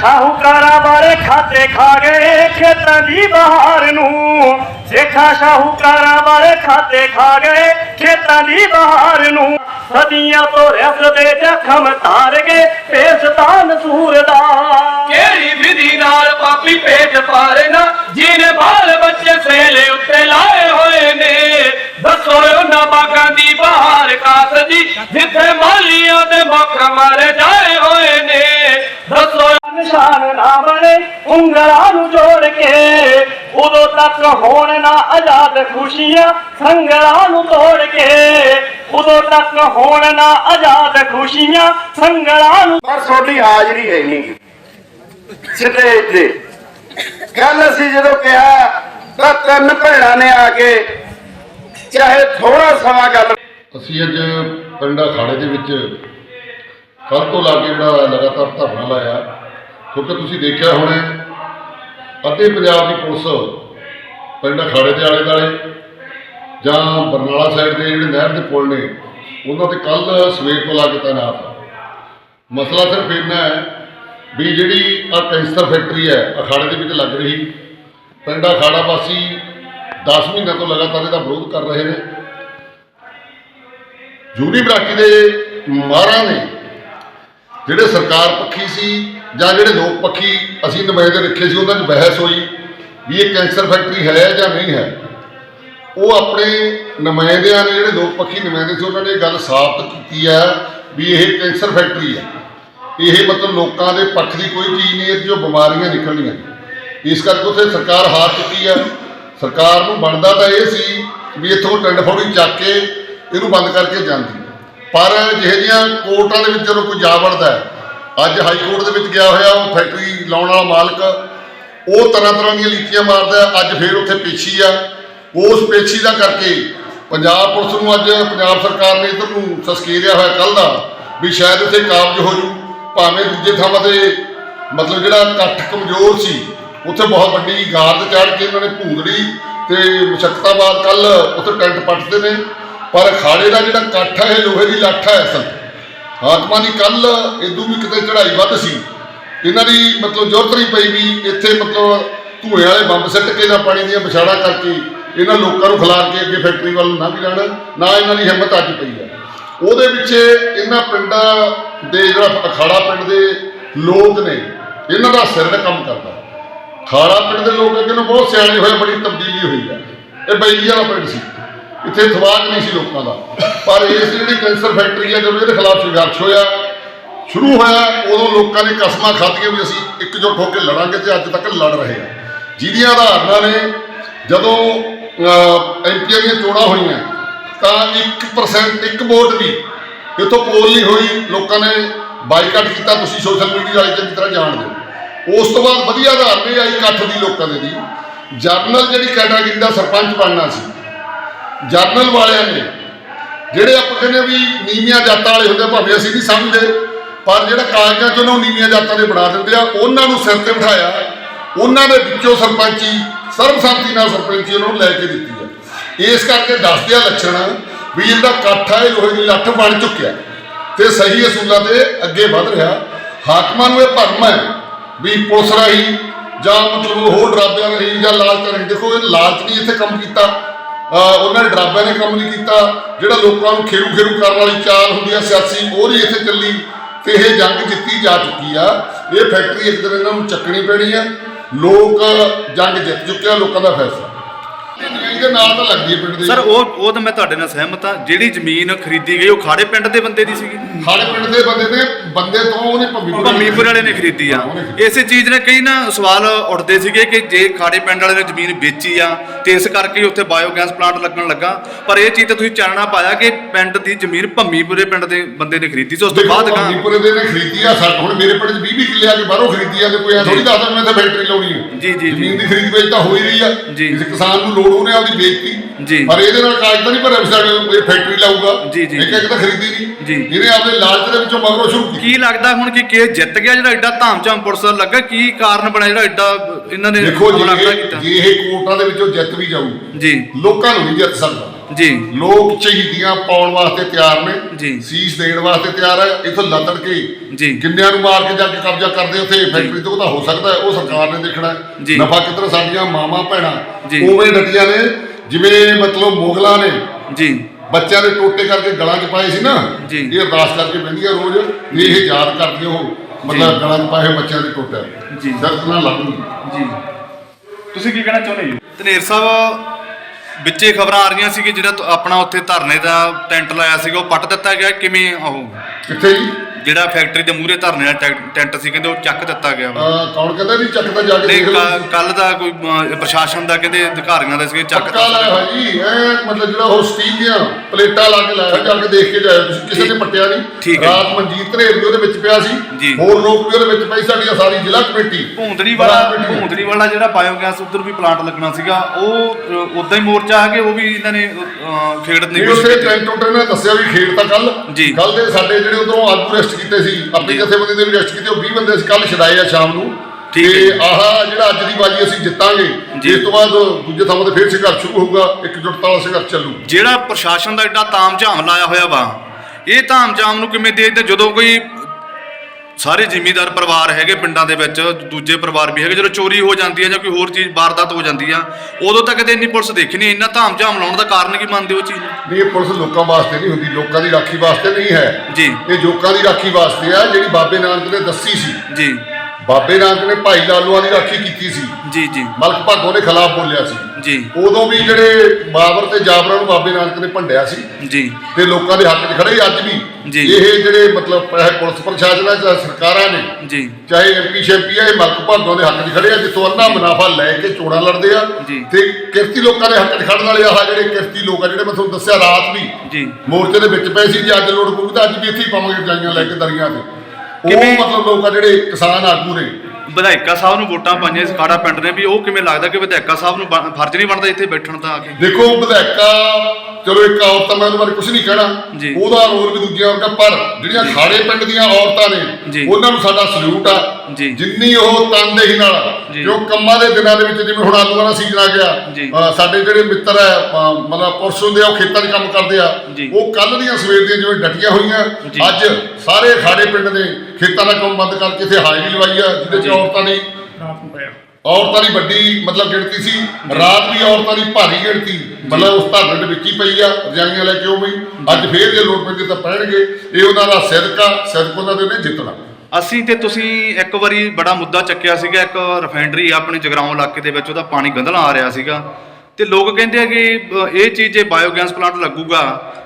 ਸ਼ਾਹੂਕਾਰਾਂ ਵਾਲੇ ਖਾਤੇ ਖਾ ਗਏ ਖੇਤਾਂ ਦੀ ਬਹਾਰ ਨੂੰ। ਸੇਖਾ ਸ਼ਾਹੂਕਾਰਾਂ ਵਾਲੇ ਖਾਤੇ ਖਾ ਗਏ ਖੇਤਾਂ ਦੀ ਬਹਾਰ ਨੂੰ। ਸਦੀਆਂ ਤੋਂ ਰਿਆਸਤ ਦੇ ਜ਼ਖਮ ਧਾਰ ਗਏ ਪੇਸਤਾਨ ਸੂਰ ਦਾ। ਕਿਹੜੀ ਵਿਧੀ ਨਾਲ ਪਾਪੀ ਪੇਟ ਪਾਰਨਾ ਜਿਹਨੇ ਬਾਲ ਬੱਚੇ ਆਜ਼ਾਦ ਖੁਸ਼ੀਆਂ ਸੰਗਲਾਂ ਨੂੰ ਤੋੜ ਕੇ। ਉਦੋਂ ਤੱਕ ਹੋਣ ਨਾ ਆਜ਼ਾਦ ਖੁਸ਼ੀਆਂ ਸੰਗਲਾਂ ਨੂੰ ਪਰ ਤੁਹਾਡੀ ਹਾਜ਼ਰੀ ਹੈ ਨਹੀਂ। ਸਟੇਜ ਤੇ ਕੱਲ ਅਸੀਂ ਜਦੋਂ ਕਿਹਾ ਤਾਂ ਤਿੰਨ ਭੈਣਾਂ ਨੇ ਆ ਕੇ ਚਾਹੇ ਥੋੜਾ ਸਮਾਂ ਗੱਲ ਅਸੀਂ ਅੱਜ ਪਿੰਡ ਅਖਾੜੇ ਦੇ ਵਿੱਚ ਕੱਲ ਤੋਂ ਲਾ ਕੇ ਜਿਹੜਾ ਲਗਾਤਾਰ ਧਰਨਾ ਲਾਇਆ ਕਿਉਂਕਿ ਤੁਸੀਂ ਦੇਖਿਆ ਹੋਣਾ ਅੱਧੇ ਪੰਜਾਬ ਦੀ ਪੁਲਿਸ ਪਿੰਡ ਅਖਾੜੇ ਦੇ ਆਲੇ ਦੁਆਲੇ ਜਾਂ ਬਰਨਾਲਾ ਸਾਈਡ ਦੇ ਜਿਹੜੇ ਨਹਿਰ ਦੇ ਪੁਲ ਨੇ, ਉਹਨਾਂ ਤੇ ਕੱਲ ਸਵੇਰ ਤੋਂ ਲਾ ਕੇ ਤਾਇਨਾਤ ਮਸਲਾ ਸਿਰਫ ਇੰਨਾ ਹੈ ਵੀ ਜਿਹੜੀ ਆ ਕੈਂਸਰ ਫੈਕਟਰੀ ਹੈ, ਅਖਾੜੇ ਦੇ ਵਿੱਚ ਲੱਗ ਰਹੀ, ਪਿੰਡ ਅਖਾੜਾ ਵਾਸੀ 10 ਮਹੀਨਿਆਂ ਤੋਂ ਲਗਾਤਾਰ ਇਹਦਾ ਵਿਰੋਧ ਕਰ ਰਹੇ ਨੇ। ਯੂਨੀਵਰਸਿਟੀ ਦੇ ਮਾਰਾਂ ਨੇ, ਜਿਹੜੇ ਸਰਕਾਰ ਪੱਖੀ ਸੀ ਜਾਂ ਜਿਹੜੇ ਲੋਕ ਪੱਖੀ ਅਸੀਂ ਨੁਮਾਇੰਦੇ ਰੱਖੇ ਸੀ, ਉਹਨਾਂ 'ਚ ਬਹਿਸ ਹੋਈ। ਵੀ ਇਹ ਕੈਂਸਰ ਫੈਕਟਰੀ ਹੈ ਜਾਂ ਨਹੀਂ ਹੈ, ਉਹ ਆਪਣੇ ਨੁਮਾਇੰਦਿਆਂ ਨੇ ਜਿਹੜੇ ਲੋਕ ਪੱਖੀ ਨੁਮਾਇੰਦੇ ਸੀ, ਉਹਨਾਂ ਨੇ ਇਹ ਗੱਲ ਸਾਫ਼ ਕੀਤੀ ਹੈ ਵੀ ਇਹ ਕੈਂਸਰ ਫੈਕਟਰੀ ਹੈ। ਇਹ ਮਤਲਬ ਲੋਕਾਂ ਦੇ ਪੱਖ ਦੀ ਕੋਈ ਚੀਜ਼ ਨਹੀਂ ਹੈ ਜੋ ਬਿਮਾਰੀਆਂ ਨਿਕਲਣੀਆਂ। ਇਸ ਕਰਕੇ ਉੱਥੇ ਸਰਕਾਰ ਹਾਰ ਚੁੱਕੀ ਹੈ। ਸਰਕਾਰ ਨੂੰ ਬਣਦਾ ਤਾਂ ਇਹ ਸੀ ਵੀ ਇੱਥੋਂ ਟੰਡ ਫੌੜੀ ਚੱਕ ਕੇ ਇਹਨੂੰ ਬੰਦ ਕਰਕੇ ਜਾਂਦੀ ਪਰ ਜਿਹੇ ਜਿਹੀਆਂ ਕੋਰਟਾਂ ਦੇ ਵਿੱਚ ਜਦੋਂ ਕੋਈ ਜਾ ਵੜਦਾ ਅੱਜ ਹਾਈ ਕੋਰਟ ਦੇ ਵਿੱਚ ਗਿਆ ਹੋਇਆ ਉਹ ਫੈਕਟਰੀ ਲਾਉਣ ਵਾਲਾ ਮਾਲਕ ਉਹ ਤਰ੍ਹਾਂ ਤਰ੍ਹਾਂ ਦੀਆਂ ਲੀਕੀਆਂ ਮਾਰਦਾ ਅੱਜ ਫੇਰ ਉੱਥੇ ਪੇਸ਼ੀ ਆ। ਉਸ ਪੇਸ਼ੀ ਦਾ ਕਰਕੇ ਪੰਜਾਬ ਪੁਲਿਸ ਨੂੰ ਅੱਜ ਪੰਜਾਬ ਸਰਕਾਰ ਨੇ ਇਧਰ ਨੂੰ ਸਸਕੇਰਿਆ ਹੋਇਆ ਕੱਲ ਦਾ ਵੀ ਸ਼ਾਇਦ ਉੱਥੇ ਕਾਬਜ ਹੋ ਜੂ ਭਾਵੇਂ ਦੂਜੇ ਥਾਵਾਂ ਤੇ ਮਤਲਬ ਜਿਹੜਾ ਇਕੱਠ ਕਮਜ਼ੋਰ ਸੀ, ਉੱਥੇ ਬਹੁਤ ਵੱਡੀ ਗਾਰਦ ਚਾੜ ਕੇ ਇਹਨਾਂ ਨੇ ਭੂੰਦੜੀ ਤੇ ਮੁਸ਼ਕਤਾਬਾਦ ਕੱਲ ਉੱਥੇ ਟੈਂਟ ਪੱਟਦੇ ਨੇ। ਪਰ ਖਾੜੇ ਦਾ ਜਿਹੜਾ ਇਕੱਠ ਹੈ, ਇਹ ਲੋਹੇ ਦੀ ਲੱਠ ਹੈ ਅਸਲ। ਹਾਕਮਾਂ ਦੀ ਕੱਲ ਇਦੋਂ ਵੀ ਕਿਤੇ ਚੜ੍ਹਾਈ ਵੱਧ ਸੀ। ਇਹਨਾਂ ਦੀ ਮਤਲਬ ਜ਼ਰੂਰਤ ਨਹੀਂ ਪਈ ਵੀ ਇੱਥੇ ਮਤਲਬ ਧੂਏ ਵਾਲੇ ਬੰਬ ਸਿੱਟ ਕੇ ਜਾਂ ਪਾਣੀ ਦੀਆਂ ਵਿਛਾੜਾ ਕਰਕੇ ਇਹਨਾਂ ਲੋਕਾਂ ਨੂੰ ਖਿਲਾਰ ਕੇ ਅੱਗੇ ਫੈਕਟਰੀ ਵੱਲ ਲੰਘ ਜਾਣ, ਨਾ ਇਹਨਾਂ ਦੀ ਹਿੰਮਤ ਅੱਜ ਪਈ ਹੈ। ਉਹਦੇ ਵਿੱਚ ਇਹਨਾਂ ਪਿੰਡਾਂ ਦੇ ਜਿਹੜਾ ਅਖਾੜਾ ਪਿੰਡ ਦੇ ਲੋਕ ਨੇ, ਇਹਨਾਂ ਦਾ ਸਿਰ ਕੰਮ ਕਰਦਾ। ਖਾੜਾ ਪਿੰਡ ਦੇ ਲੋਕ ਅੱਗੇ ਨੂੰ ਬਹੁਤ ਸਿਆਣੇ ਹੋਏ, ਬੜੀ ਤਬਦੀਲੀ ਹੋਈ ਹੈ। ਇਹ ਬੈਲੀ ਵਾਲਾ ਪਿੰਡ ਸੀ। ਇੱਥੇ ਇਤਵਾਕ ਨਹੀਂ ਸੀ ਲੋਕਾਂ ਦਾ। ਪਰ ਇਸ ਜਿਹੜੀ ਕੈਂਸਰ ਫੈਕਟਰੀ ਹੈ, ਜਦੋਂ ਇਹਦੇ ਖਿਲਾਫ ਸੰਘਰਸ਼ ਹੋਇਆ ਸ਼ੁਰੂ ਹੋਇਆ, ਉਦੋਂ ਲੋਕਾਂ ਨੇ ਕਸਮਾਂ ਖਾਧੀਆਂ ਵੀ ਅਸੀਂ ਇਕਜੁੱਟ ਹੋ ਕੇ ਲੜਾਂਗੇ ਤੇ ਅੱਜ ਤੱਕ ਲੜ ਰਹੇ ਆ ਜਿਹਦੀਆਂ ਆਧਾਰਨਾਂ ਨੇ ਜਦੋਂ ਐਮਪੀਆਂ ਦੀਆਂ ਚੋਣਾਂ ਹੋਈਆਂ, ਤਾਂ 1% ਇੱਕ ਵੋਟ ਵੀ ਇੱਥੋਂ ਪੋਲ ਨਹੀਂ ਹੋਈ। ਲੋਕਾਂ ਨੇ ਬਾਈਕਾਟ ਕੀਤਾ, ਤੁਸੀਂ ਸੋਸ਼ਲ ਮੀਡੀਆ ਵਾਲੇ ਚੰਗੀ ਤਰ੍ਹਾਂ ਜਾਣਦੇ ਹੋ। ਉਸ ਤੋਂ ਬਾਅਦ ਵਧੀਆ ਆਧਾਰ ਨੇ ਆਈ ਇਕੱਠ ਦੀ ਲੋਕਾਂ ਦੇ ਦੀ। ਜਰਨਲ ਜਿਹੜੀ ਕੈਟਾਗਰੀ ਦਾ ਸਰਪੰਚ ਬਣਨਾ ਸੀ, ਜਰਨਲ ਵਾਲਿਆਂ ਨੇ, ਜਿਹੜੇ ਆਪਾਂ ਕਹਿੰਦੇ ਵੀ ਨੀਵੀਆਂ ਜਾਤਾਂ ਵਾਲੇ ਹੁੰਦੇ ਭਾਵੇਂ ਅਸੀਂ ਨਹੀਂ ਸਮਝਦੇ ਪਰ ਜਿਹੜਾ ਕਾਗਜ਼ਾਂ 'ਚ ਉਹਨਾਂ ਨੂੰ ਨੀਵੀਆਂ ਜਾਤਾਂ ਦੇ ਬਣਾ ਦਿੰਦੇ ਆ, ਉਹਨਾਂ ਨੂੰ ਸਿਰ ਤੇ ਬਿਠਾਇਆ, ਉਹਨਾਂ ਦੇ ਵਿੱਚੋਂ ਸਰਪੰਚੀ, ਸਰਬਸੰਮਤੀ ਨਾਲ ਸਰਪੰਚੀ ਉਹਨਾਂ ਨੂੰ ਲੈ ਕੇ ਦਿੱਤੀ ਹੈ ਇਸ ਕਰਕੇ ਦੱਸਦੇ ਆ ਲੱਛਣ ਵੀ ਜਿਹੜਾ ਇਕੱਠ ਹੈ ਇਹ ਲੋਹੇ ਦੀ ਲੱਠ ਬਣ ਚੁੱਕਿਆ। ਤੇ ਸਹੀ ਅਸੂਲਾਂ ਤੇ ਅੱਗੇ ਵੱਧ ਰਿਹਾ। ਹਾਕਮਾਂ ਨੂੰ ਇਹ ਭਰਮ ਹੈ ਵੀ ਪੁਲਿਸ ਰਾਹੀਂ ਜਾਂ ਮਤਲਬ ਹੋਰ ਡਰਾਬਿਆਂ ਰਾਹੀਂ ਜਾਂ ਲਾਲਚ ਰਾਹੀਂ, ਦੇਖੋ ਇਹ ਲਾਲਚ ਨਹੀਂ ਇੱਥੇ ਕੰਮ ਕੀਤਾ। ਉਹਨਾਂ ਨੇ ਡਰਾਬਿਆਂ ਨੇ ਕੰਮ ਨਹੀਂ ਕੀਤਾ। ਜਿਹੜਾ ਲੋਕਾਂ ਨੂੰ ਖੇਰੂ ਖੇਰੂ ਕਰਨ ਵਾਲੀ ਚਾਲ ਹੁੰਦੀ ਆ ਸਿਆਸੀ, ਉਹ ਨਹੀਂ ਇੱਥੇ ਚੱਲੀ। ਤੇ ਇਹ ਜੰਗ ਜਿੱਤੀ ਜਾ ਚੁੱਕੀ ਆ। ਇਹ ਫੈਕਟਰੀ ਇੱਕ ਦਿਨ ਇਹਨਾਂ ਨੂੰ ਚੱਕਣੀ ਪੈਣੀ ਆ। ਲੋਕ ਜੰਗ ਜਿੱਤ ਚੁੱਕੇ ਆ, ਲੋਕਾਂ ਦਾ ਫੈਸਲਾ। ਇਹਦੇ ਨਾਲ ਤਾਂ ਲੱਗਦੀ ਹੈ ਪਿੰਡ ਦੀ ਸਰ ਉਹ ਉਹ ਤਾਂ ਮੈਂ ਤੁਹਾਡੇ ਨਾਲ ਸਹਿਮਤ ਹਾਂ। ਜਿਹੜੀ ਜ਼ਮੀਨ ਖਰੀਦੀ ਗਈ ਉਹ ਖਾੜੇ ਪਿੰਡ ਦੇ ਬੰਦੇ ਦੀ ਸੀਗੀ। ਖਾੜੇ ਪਿੰਡ ਦੇ ਬੰਦੇ ਨੇ ਬੰਦੇ ਤੋਂ ਉਹਨੇ ਭੰਮੀਪੁਰ ਭੰਮੀਪੁਰ ਵਾਲੇ ਨੇ ਖਰੀਦੀ ਆ। ਇਸੇ ਚੀਜ਼ ਨੇ ਕਈ ਨਾ ਸਵਾਲ ਉੱਠਦੇ ਸੀਗੇ ਕਿ ਜੇ ਖਾੜੇ ਪਿੰਡ ਵਾਲੇ ਨੇ ਜ਼ਮੀਨ ਵੇਚੀ ਆ ਤੇ ਇਸ ਕਰਕੇ ਹੀ ਉੱਥੇ ਬਾਇਓਗੈਸ ਪਲਾਂਟ ਲੱਗਣ ਲੱਗਾ। ਪਰ ਇਹ ਚੀਜ਼ ਤੇ ਤੁਸੀਂ ਚਾਨਣਾ ਪਾਇਆ ਕਿ ਪਿੰਡ ਦੀ ਜ਼ਮੀਨ ਭੰਮੀਪੁਰੇ ਪਿੰਡ ਦੇ ਬੰਦੇ ਨੇ ਖਰੀਦੀ ਸੀ ਉਸ ਤੋਂ ਬਾਅਦ ਗਾ ਭੰਮੀਪੁਰੇ ਦੇ ਨੇ ਖਰੀਦੀ ਆ ਸਾਡੇ ਹੁਣ ਮੇਰੇ ਪਿੰਡ 'ਚ 20 20 ਕਿੱਲੇ ਆ ਕੇ ਬਾਹਰੋਂ ਖਰੀਦੀ ਆ ਤੇ ਕੋਈ ਐ ਥੋੜੀ ਦੱਸਦਾ ਮੈਂ ਇੱਥੇ ਫੈਕਟਰੀ ਲਾਉਣੀ ਹੈ ਜੀ, ਜੀ। ਜ਼ਮੀਨ ਦੀ ਖਰੀਦ ਵੇਚ ਤਾਂ ਹੋ ਹੀ ਰਹੀ ਆ। ਜੀ। ਕਿਸੇ ਕਿਸਾਨ ਨੂੰ ਲੋੜ ਉਹਨੇ ਆਪਦੀ ਵੇਚਤੀ ਜੀ। ਪਰ ਇਹਦੇ ਨਾਲ ਕਾਗਜ਼ ਤਾਂ ਨਹੀਂ ਭਰਿਆ ਵੀ ਸਾਡੇ ਇਹ ਫੈਕਟਰੀ ਲਾਊਗਾ। ਜੀ, ਜੀ, ਇੱਕ ਇੱਕ ਤਾਂ ਖਰੀਦੀ ਨਹੀਂ। ਜੀ। ਇਹਨੇ ਆਪਦੇ ਲਾਲਚ ਦੇ ਵਿੱਚੋਂ ਮਗਰੋਂ ਸ਼ੁਰੂ ਕੀਤੀ। ਕੀ ਲੱਗਦਾ ਹੁਣ ਕਿ ਕੇਸ ਜਿੱਤ ਗਿਆ ਜਿਹੜਾ ਐਡਾ ਧਾਮਚਾਮ ਪੁਲਿਸ ਦਾ? ਲੱਗਾ ਕੀ ਕਾਰਨ ਬਣਿਆ ਜਿਹੜਾ ਐਡਾ ਇਹਨਾਂ ਨੇ ਦੇਖੋ ਜੇ ਇਹ- ਕੀਤਾ? ਜੇ ਇਹ ਕੋਰਟਾਂ ਦੇ ਵਿੱਚੋਂ ਜਿੱਤ ਵੀ ਜਾਊ ਜੀ। ਲੋਕਾਂ ਨੂੰ ਨਹੀਂ ਜਿੱਤ ਸਕਦਾ। ਜੀ ਲੋਕ ਸ਼ਹੀਦੀਆਂ ਪਾਉਣ ਵਾਸਤੇ ਤਿਆਰ ਨੇ ਜੀ। ਸੀਸ ਦੇਣ ਵਾਸਤੇ ਤਿਆਰ ਹੈ ਇਥੋਂ ਲੱਦੜ ਕੇ ਜੀ। ਕਿੰਨਿਆਂ ਨੂੰ ਮਾਰ ਕੇ ਜਾ ਕੇ ਕਬਜ਼ਾ ਕਰਦੇ ਉੱਥੇ ਫੈਕਟਰੀ ਤੋਂ ਤਾਂ ਹੋ ਸਕਦਾ ਹੈ, ਉਹ ਸਰਕਾਰ ਨੇ ਦੇਖਣਾ ਜੀ। ਨਫਾ ਕਿੱਧਰ ਸਾਡੀਆਂ ਮਾਵਾਂ ਭੈਣਾਂ ਜੀ। ਉਵੇਂ ਡਟੀਆਂ ਨੇ ਜਿਵੇਂ ਮਤਲਬ ਮੁਗਲਾਂ ਨੇ ਜੀ ਬੱਚਿਆਂ ਦੇ ਟੋਟੇ ਕਰਕੇ ਗਲਾਂ 'ਚ ਪਾਏ ਸੀ ਨਾ ਜੀ। ਇਹ ਅਰਦਾਸ ਕਰਕੇ ਬਹਿੰਦੀਆਂ ਰੋਜ਼ ਵੀ ਇਹ ਯਾਦ ਕਰਦੀਆਂ ਉਹ ਮਤਲਬ ਗਲਾਂ 'ਚ ਪਾਏ ਹੋਏ ਬੱਚਿਆਂ ਦੇ ਟੋਟੇ ਜੀ। ਦਰਦ ਨਾਲ ਲੱਗੂ ਜੀ ਤੁਸੀਂ ਕੀ ਕਹਿਣਾ ਚਾਹੁੰਦੇ ਜੀ ਧਨੇਰ ਸਾਹਿਬ ਵਿੱਚੇ ਖਬਰਾਂ ਆ ਰਹੀਆਂ ਸੀ ਕਿ ਜਿਹੜਾ ਤ- ਆਪਣਾ ਉੱਥੇ ਧਰਨੇ ਦਾ ਟੈਂਟ ਲਾਇਆ ਸੀਗਾ, ਉਹ ਪੱਟ ਦਿੱਤਾ ਗਿਆ, ਕਿਵੇਂ ਉਹ ਕਿੱਥੇ ਜੀ? ਜਿਹੜਾ ਫੈਕਟਰੀ ਦੇ ਮੂਹਰੇ ਧਰਨੇ ਦਾ ਟੈ- ਟੈਂਟ ਸੀ ਕਹਿੰਦੇ ਉਹ ਚੱਕ ਦਿੱਤਾ ਗਿਆ ਵਾ ਅਹ ਕੌਣ ਕਹਿੰਦਾ ਨਹੀਂ ਚੱਕਦਾ ਜਾ ਕੇ ਨਹੀਂ ਦੇਖ ਲਓ ਕੱਲ ਦਾ ਕੋਈ ਅਹ, ਪ੍ਰਸ਼ਾਸਨ ਦਾ ਕਹਿੰਦੇ ਅਧਿਕਾਰੀਆਂ ਦਾ ਸੀ ਚੱਕ ਪੱਕਾ ਲਾਇਆ ਹੋਇਆ ਜੀ ਐ ਮਤਲਬ ਜਿਹੜਾ ਉਹ ਸਟੀਲ ਦੀਆਂ ਪਲੇਟਾਂ ਲਾ ਕੇ ਲਾਇਆ ਜਾ ਕੇ ਦੇਖ ਕੇ ਜਾਇਓ ਤੁਸੀਂ ਕਿਸੇ ਨੇ ਪੱਟਿਆ ਨਹੀਂ ਠੀਕ ਹੈ। ਰਾਤ ਮਨਜੀਤ ਧਨੇਰ ਵੀ ਉਹਦੇ ਵਿੱਚ ਪਿਆ ਜੀ। ਸੀ ਹੋਰ ਲੋਕ ਵੀ ਉਹਦੇ ਵਿੱਚ ਪਈ ਸਾਡੀ ਸਾਰੀ ਜ਼ਿਲ੍ਹਾ ਕਮੇਟੀ ਭੂੰਦੜੀ ਵਾਲਾ ਬਰਾਬਰ ਹੈ। ਭੂੰਦੜੀ ਵਾਲਾ ਜਿਹੜਾ ਬਾਇਓਗੈਸ ਉਧਰ ਵੀ ਪਲਾਂਟ ਲੱਗਣਾ ਸੀਗਾ ਉਹ ਉਦਾਂ ਹੀ ਮੋਰਚਾ ਆ ਕੇ ਉਹ ਵੀ ਇਹਨਾਂ ਨੇ ਅਹ, ਖੇਡ ਨਹੀਂ ਇਹ ਉਸੇ ਟੈਂਟ ਉੱਤੇ ਨੇ ਦੱਸਿਆ ਵੀ ਖੇਡ ਤਾਂ ਕੱਲ ਜੀ। ਕੱਲ ਦੇ ਸਾਡੇ ਜਿਹੜੇ ਉਧਰੋਂ ਆਗੂ ਰੈਸਟ ਕੀਤੇ ਸੀ ਆਪਣੀ। ਜਥੇਬੰਦੀ ਦੇ ਰੈਸਟ ਕੀਤੇ ਉਹ 20 ਬੰਦੇ ਅਸੀਂ ਕੱਲ ਛਡਾਏ ਆ ਸ਼ਾਮ ਨੂੰ ਤੇ। ਆਹ ਜਿਹੜਾ ਅੱਜ ਦੀ ਬਾਜੀ ਅਸੀਂ ਜਿੱਤਾਂਗੇ ਜੀ। ਇਸ ਤੋਂ ਬਾਅਦ ਦੂਜੇ ਥਾਂ ਤੇ ਫਿਰ ਸੰਘਰਸ਼ ਸ਼ੁਰੂ ਹੋਊਗਾ ਇਕਜੁੱਟਤਾ ਵਾਲਾ ਸੰਘਰਸ਼ ਚੱਲੂ ਜਿਹੜਾ ਪ੍ਰਸ਼ਾਸਨ ਦਾ ਐਡਾ ਤਾਮਝਾਮ ਲਾਇਆ ਹੋਇਆ ਵਾ ਇਹ ਤਾਮਝਾਮ ਨੂੰ ਕਿਵੇਂ ਦੇਖਦੇ ਜਦੋਂ ਕੋਈ ਸਾਰੇ ਜ਼ਿਮੀਂਦਾਰ ਪਰਿਵਾਰ ਹੈਗੇ ਪਿੰਡਾਂ ਦੇ ਵਿੱਚ ਦੂਜੇ ਪਰਿਵਾਰ ਵੀ ਹੈਗੇ ਜਦੋਂ ਚੋਰੀ ਹੋ ਜਾਂਦੀ ਹੈ ਜਾਂ ਕੋਈ ਹੋਰ ਚੀਜ਼ ਵਾਰਦਾਤ ਹੋ ਜਾਂਦੀ ਆ ਉਦੋਂ ਤਾਂ ਕਦੇ ਇੰਨੀ ਪੁਲਿਸ ਦੇਖੀ ਨਹੀਂ ਇੰਨਾ ਤਾਮਝਾਮ ਲਾਉਣ ਦਾ ਕਾਰਨ ਕੀ ਮੰਨਦੇ ਹੋ ਚੀਜ਼ ਨੂੰ ਨਹੀਂ ਇਹ ਪੁਲਿਸ ਲੋਕਾਂ ਵਾਸਤੇ ਨਹੀਂ ਹੁੰਦੀ ਲੋਕਾਂ ਦੀ ਰਾਖੀ ਵਾਸਤੇ ਨਹੀਂ ਹੈ। ਜੀ। ਇਹ ਲੋਕਾਂ ਦੀ ਰਾਖੀ ਵਾਸਤੇ ਆ ਜਿਹੜੀ ਬਾਬੇ ਨਾਨਕ ਨੇ ਦੱਸੀ ਸੀ। ਜੀ। ਬਾਬੇ ਨਾਨਕ ਨੇ ਭਾਈ ਲਾਲੂਆਂ ਦੀ ਰਾਖੀ ਕੀਤੀ ਸੀ। ਜੀ ਜੀ। ਮਲਕ ਭਾਗੋ ਦੇ ਖਿਲਾਫ ਬੋਲਿਆ ਸੀ। ਜੀ। ਉਦੋਂ ਵੀ ਜਿਹੜੇ ਬਾਬਰ ਤੇ ਜਾਬਰਾਂ ਨੂੰ ਬਾਬੇ ਨਾਨਕ ਨੇ ਭੰਡਿਆ ਸੀ। ਜੀ। ਤੇ ਲੋਕਾਂ ਦੇ ਹੱਕ 'ਚ ਖੜੇ ਅੱਜ ਵੀ। ਜੀ। ਇਹ ਜਿਹੜੇ ਮਤਲਬ ਇਹ ਪੁਲਿਸ ਪ੍ਰਸ਼ਾਸਨ ਹੈ ਚਾਹੇ ਸਰਕਾਰਾਂ ਨੇ ਜੀ। ਚਾਹੇ ਐਮਪੀ ਸ਼ੈਮਪੀ ਆ ਇਹ ਦੇ ਹੱਕ 'ਚ ਖੜੇ ਆ ਜਿੱਥੋਂ ਅੰਨਾ ਮੁਨਾਫਾ ਲੈ ਕੇ ਚੋਣਾਂ ਲੜਦੇ ਆ ਜੀ। ਤੇ ਕਿਰਤੀ ਲੋਕਾਂ ਦੇ ਹੱਕ 'ਚ ਖੜਨ ਵਾਲੇ ਆਹ ਜਿਹੜੇ ਕਿਰਤੀ ਲੋਕ ਆ ਜਿਹੜੇ ਮੈਂ ਤੁਹਾਨੂੰ ਦੱਸਿਆ ਰਾਤ ਵੀ ਜੀ। ਮੋਰਚੇ ਦੇ ਵਿੱਚ ਪਏ ਸੀ ਜੇ ਅੱਜ ਲੋੜ ਪਊਗੀ ਤਾਂ ਅੱਜ ਵੀ ਇੱਥੇ ਹੀ ਪਾਵਾਂਗੇ ਜਾਈਆਂ ਲੈ ਕੇ ਦਰੀਆਂ ਤੇ। ਉਹ ਕਿਵੇਂ- ਮਤਲਬ ਲੋਕ ਆ ਜਿਹੜੇ ਕਿਸਾਨ ਆਗੂ ਨੇ। ਵਿਧਾਇਕਾ ਸਾਹਿਬ ਨੂੰ ਵੋਟਾਂ ਪਾਈਆਂ ਸੀ ਖਾੜਾ ਪਿੰਡ ਨੇ ਵੀ ਉਹ ਕਿਵੇਂ ਲੱਗਦਾ ਕਿ ਵਿਧਾਇਕਾ ਸਾਹਿਬ ਨੂੰ ਫਰਜ਼ ਨਹੀਂ ਬਣਦਾ ਇੱਥੇ ਬੈਠਣ ਦਾ ਆ ਕੇ? ਦੇਖੋ ਵਿਧਾਇਕਾ ਚਲੋ ਇੱਕ ਔਰਤ ਆ, ਮੈਂ ਉਹਦੇ ਬਾਰੇ ਕੁਝ ਨਹੀਂ ਜੀ। ਕਹਿਣਾ ਉਹਦਾ ਰੋਲ ਵੀ ਦੂਜੀਆਂ ਵਰਗਾ ਪਰ ਜਿਹੜੀਆਂ ਖਾੜੇ ਪਿੰਡ ਦੀਆਂ ਔਰਤਾਂ ਜੀ। ਨੇ ਉਹਨਾਂ ਨੂੰ ਸਾਡਾ ਸਲੂਟ ਆ ਜੀ। ਜਿੰਨੀ ਉਹ ਤਨਦੇਹੀ ਨਾਲ ਜੀ। ਜੋ ਕੰਮਾਂ ਦੇ ਦਿਨਾਂ ਦੇ ਵਿੱਚ ਜਿਵੇਂ ਹੁਣ ਆਲੂਆਂ ਦਾ ਸੀਜ਼ਨ ਆ ਗਿਆ ਸਾਡੇ ਜਿਹੜੇ ਮਿੱਤਰ ਹੈ ਮਤਲਬ ਪੁਰਸ਼ ਹੁੰਦੇ ਆ ਉਹ ਖੇਤਾਂ 'ਚ ਕੰਮ ਕਰਦੇ ਆ ਜੀ। ਉਹ ਕੱਲ ਦੀਆਂ ਸਵੇਰ ਦੀਆਂ ਜਿਵੇਂ ਡਟੀਆਂ ਹੋਈਆਂ। ਅੱਜ ਸਾਰੇ ਖਾੜੇ ਪਿੰਡ ਦੇ ਖੇਤਾਂ ਦਾ ਕੰਮ ਬੰਦ ਕਰਕੇ ਇੱਥੇ ਹਾਜ਼ਰੀ ਲਵਾਈ ਆ ਜਿਹਦੇ 'ਚ। ਔਰਤਾਂ ਨੇ ਔਰਤਾਂ ਦੀ ਵੱਡੀ ਮਤਲਬ ਗਿਣਤੀ ਸੀ। ਰਾਤ ਵੀ ਔਰਤਾਂ ਦੀ ਭਾਰੀ ਗਿਣਤੀ। ਮਤਲਬ ਉਸ ਧਰਨੇ ਦੇ ਵਿੱਚ ਹੀ ਪਈ ਆ, ਰਜਾਈਆਂ ਲੈ ਕੇ ਉਹ ਵੀ। ਅੱਜ ਫੇਰ ਜੇ ਲੋੜ ਪੈਂਦੀ ਤਾਂ ਪੈਣਗੇ ਇਹ ਉਹਨਾਂ ਦਾ ਸਿਰਕਾ ਸਿਰਕ ਉਹਨਾਂ ਦੇ ਨੇ ਜਿੱਤਣਾ। ਅਸੀਂ ਤੇ ਤੁਸੀਂ ਇੱਕ ਵਾਰੀ ਬੜਾ ਮੁੱਦਾ ਚੱਕਿਆ ਸੀਗਾ, ਇੱਕ ਰਿਫਾਈਨਰੀ ਆਪਣੇ ਜਗਰਾਉਂ ਇਲਾਕੇ ਦੇ ਵਿੱਚ, ਉਹਦਾ ਪਾਣੀ ਗੰਧਲਾ ਆ ਰਿਹਾ ਸੀਗਾ। ਤੇ ਲੋਕ ਕਹਿੰਦੇ ਆ ਕਿ ਇਹ ਚੀਜ਼ ਜੇ ਬਾਇਓਗੈਸ ਪਲਾਂਟ ਲੱਗੂਗਾ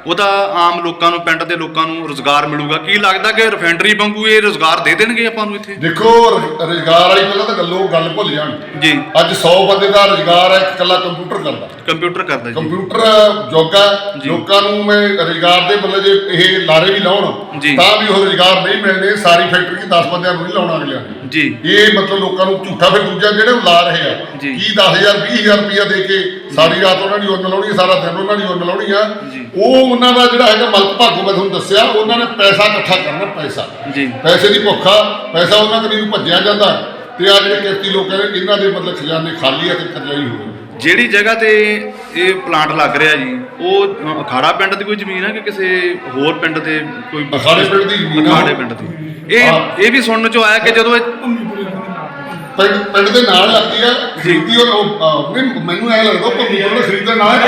ਉਹਦਾ ਆਮ ਲੋਕਾਂ ਨੂੰ ਪਿੰਡ ਦੇ ਲੋਕਾਂ ਨੂੰ ਰੋਜ਼ਗਾਰ ਮਿਲੂਗਾ। ਕੀ ਲੱਗਦਾ ਕਿ ਰਿਫਾਈਨਰੀ ਵਾਂਗੂ ਇਹ ਰੋਜ਼ਗਾਰ ਦੇ ਦੇਣਗੇ ਆਪਾਂ ਨੂੰ ਇੱਥੇ? ਦੇਖੋ ਰੁਜ਼ਗਾਰ ਵਾਲੀ ਪਹਿਲਾਂ ਤਾਂ ਗੱਲੋਂ ਗੱਲ ਭੁੱਲ ਜਾਣ। ਜੀ। ਅੱਜ 100 ਬੰਦੇ ਦਾ ਰੁਜ਼ਗਾਰ ਹੈ ਇੱਕ ਇਕੱਲਾ ਕੰਪਿਊਟਰ ਕਰਦਾ। ਕੰਪਿਊਟਰ ਕਰਦਾ ਜੀ। ਕੰਪਿਊਟਰ ਜੋਗਾ। ਲੋਕਾਂ ਨੂੰ ਮੈਂ ਰੁਜ਼ਗਾਰ ਦੇ ਮਤਲਬ ਜੇ ਇਹ ਲਾਰੇ ਵੀ ਲਾਉਣ। ਤਾਂ ਵੀ ਉਹ ਰੁਜ਼ਗਾਰ ਨਹੀਂ ਮਿਲਣੇ ਸਾਰੀ ਫੈਕਟਰੀ 10 ਬੰਦਿਆਂ ਨੂੰ ਨਹੀਂ ਲਾਉਣਾ ਅਗਲਿਆਂ ਨੇ। ਜੀ। ਇਹ ਮਤਲਬ ਲੋਕਾਂ ਨੂੰ ਝੂਠਾ ਫਿਰ ਦੂਜਾ ਜਿਹੜੇ ਉਹ ਲਾ ਰਹੇ ਆ। ਜੀ। ਕੀ 10000 20000 ਰੁਪਇਆ ਦੇ ਕੇ ਸਾਰੀ ਰਾਤ ਉਹਨਾਂ ਦੀ ਉੱਨ ਲਾਉਣੀ ਸਾਰਾ ਦਿਨ ਉਹਨਾਂ ਦੀ ਉੱਨ ਲਾਉਣੀ ਆ। ਜੀ। ਉਹ ਉਹਨਾਂ ਦਾ ਜਿਹੜਾ ਹੈਗਾ ਮਲਕ ਭਾਗੋ ਮੈਂ ਤੁਹਾਨੂੰ ਦੱਸਿਆ ਉਹਨਾਂ ਨੇ ਪੈਸਾ ਇਕੱਠਾ ਕਰਨਾ ਪੈਸਾ। ਜੀ। ਪੈਸੇ ਦੀ ਭੁੱਖਾ ਪੈਸਾ ਉਹਨਾਂ ਕੋਲ ਨੂੰ ਭੱਜਿਆ ਜਾਂਦਾ। ਤੇ ਆ ਜਿਹੜੇ ਕਿਰਤੀ ਲੋਕ ਨੇ ਇਹਨਾਂ ਦੇ ਮਤਲਬ ਖਜ਼ਾਨੇ ਖਾਲੀ ਆ ਤੇ ਕਰਜਾਈ ਹੋ ਗਏ। ਜਿਹੜੀ ਜਗ੍ਹਾ ਤੇ ਇਹ ਪਲਾਂਟ ਲੱਗ ਰਿਹਾ ਜੀ ਉਹ ਅਖਾੜਾ ਪਿੰਡ ਦੀ ਕੋਈ ਜ਼ਮੀਨ ਹੈ ਕਿ ਕਿਸੇ ਹੋਰ ਪਿੰਡ ਦੇ ਕੋਈ ਅਖਾੜੇ ਪਿੰਡ ਦੀ ਜ਼ਮੀਨ ਆ। ਅਖਾੜੇ ਪਿੰਡ ਦੀ ਇਹ। ਇਹ ਵੀ ਸੁਣਨ ਚ ਆਇਆ ਕਿ ਜਦੋਂ ਇਹ ਪਿੰਡ ਪਿੰਡ ਦੇ ਨਾਲ ਲੱਗਦੀ ਆ ਖਰੀਦੀ ਉਹ- ਉਹ ਅਹ, ਨਹੀਂ, ਮੈਨੂੰ ਐ ਲੱਗਦਾ ਉਹ ਭੰਗੀ ਕੋਲ ਖਰੀਦਣ ਨਾਲ